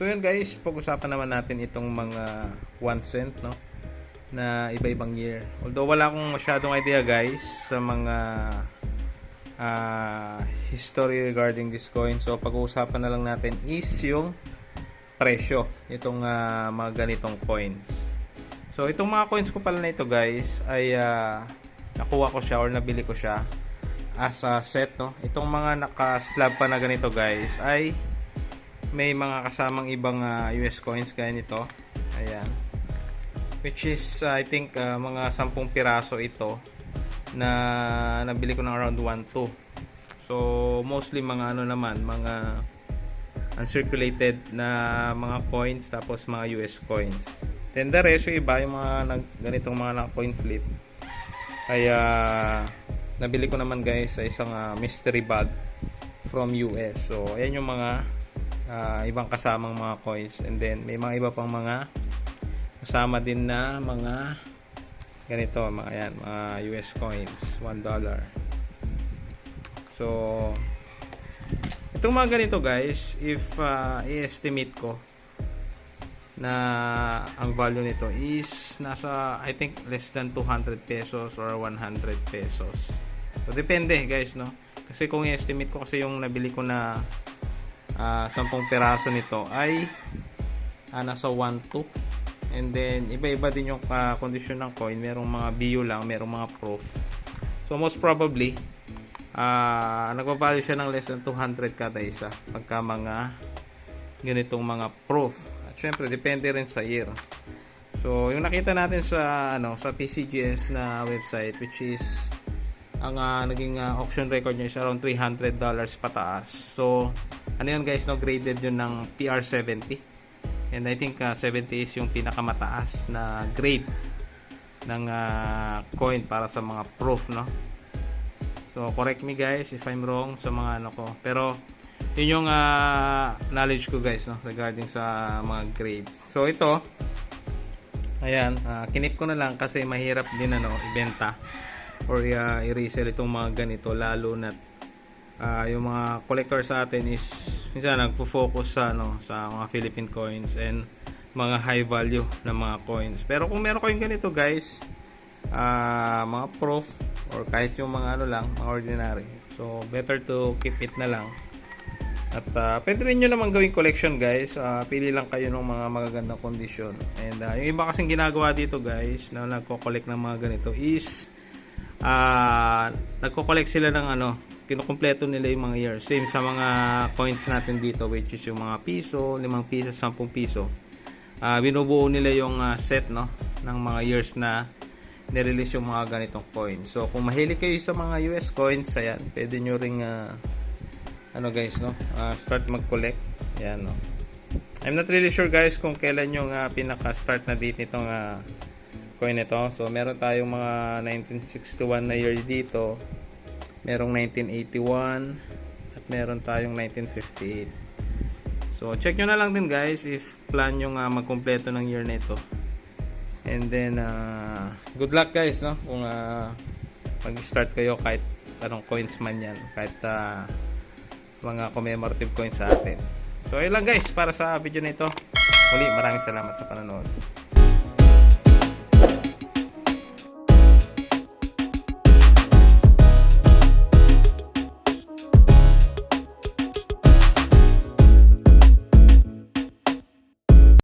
So yun guys, pag-usapan naman natin itong mga 1 cent no na iba-ibang year. Although wala akong masyadong idea guys sa mga ah, history regarding this coin. So pag-uusapan na lang natin is yung presyo itong ah, mga ganitong coins. So itong mga coins ko pala na ito guys ay ah, nakuha ko siya or nabili ko siya as a set no. Itong mga naka-slab pa na ganito guys ay may mga kasamang ibang ah, US coins gaya nito. Ayan. Which is ah, I think ah, mga 10 piraso ito na nabili ko ng around 1 2. So mostly mga ano naman, mga uncirculated na mga coins tapos mga US coins. Then the rest yung iba yung mga nag, ganitong mga na coin flip. Kaya nabili ko naman guys sa isang ah, mystery bag from US. So ayan yung mga ah, ibang kasamang mga coins and then may mga iba pang mga kasama din na mga ganito mga yan, mga US coins, 1 dollar. So itong mga ganito guys, if ah, i-estimate ko na ang value nito is nasa I think less than 200 pesos or 100 pesos. So depende guys no. Kasi kung i-estimate ko kasi yung nabili ko na ah 10 peraso nito ay ah, nasa 1 2 and then iba-iba din yung ah, kondisyon ng coin merong mga BU lang merong mga proof so most probably ah nagbabalue siya ng less than 200 kada isa pagka mga ganitong mga proof at syempre depende rin sa year. So yung nakita natin sa ano sa PCGS na website which is ang ah, naging ah, auction record niya is around 300 dollars pataas. So ano yun guys no? Graded yun ng PR70 and I think ah, 70 is yung pinakamataas na grade ng ah, coin para sa mga proof no? So correct me guys if I'm wrong sa mga ano ko. Pero yun yung ah, knowledge ko guys no? Regarding sa mga grades. So ito ayan ah, kinip ko na lang kasi mahirap din ano ibenta or ah, i-resell itong mga ganito lalo na ah, yung mga collector sa atin is minsan nagfo-focus sa ano sa mga Philippine coins and mga high value na mga coins pero kung meron kayong ganito guys ah, mga proof or kahit yung mga ano lang mga ordinary so better to keep it na lang at ah, pwede rin nyo naman gawing collection guys. Ah, pili lang kayo ng mga magagandang kondisyon. And ah, yung iba kasing ginagawa dito guys na nagko-collect ng mga ganito is ah nagko-collect sila ng ano, kinukumpleto nila yung mga years. Same sa mga coins natin dito which is yung mga piso, 5 piso, 10 piso. Ah binubuo nila yung ah, set no ng mga years na nirelease yung mga ganitong coins. So kung mahilig kayo sa mga US coins, ayan, pwede nyo ring ah, ano guys no Ah, start mag-collect yan no I'm not really sure guys kung kailan yung ah, pinaka-start na date nitong ah, coin nito so meron tayong mga 1961 na year dito merong 1981 at meron tayong 1958 so check nyo na lang din guys if plan nyo nga magkumpleto ng year nito and then ah, good luck guys no kung ah, mag-start kayo kahit anong coins man yan kahit ah, mga commemorative coins sa atin. So, ayun lang guys para sa video na ito. Muli, maraming salamat sa panonood.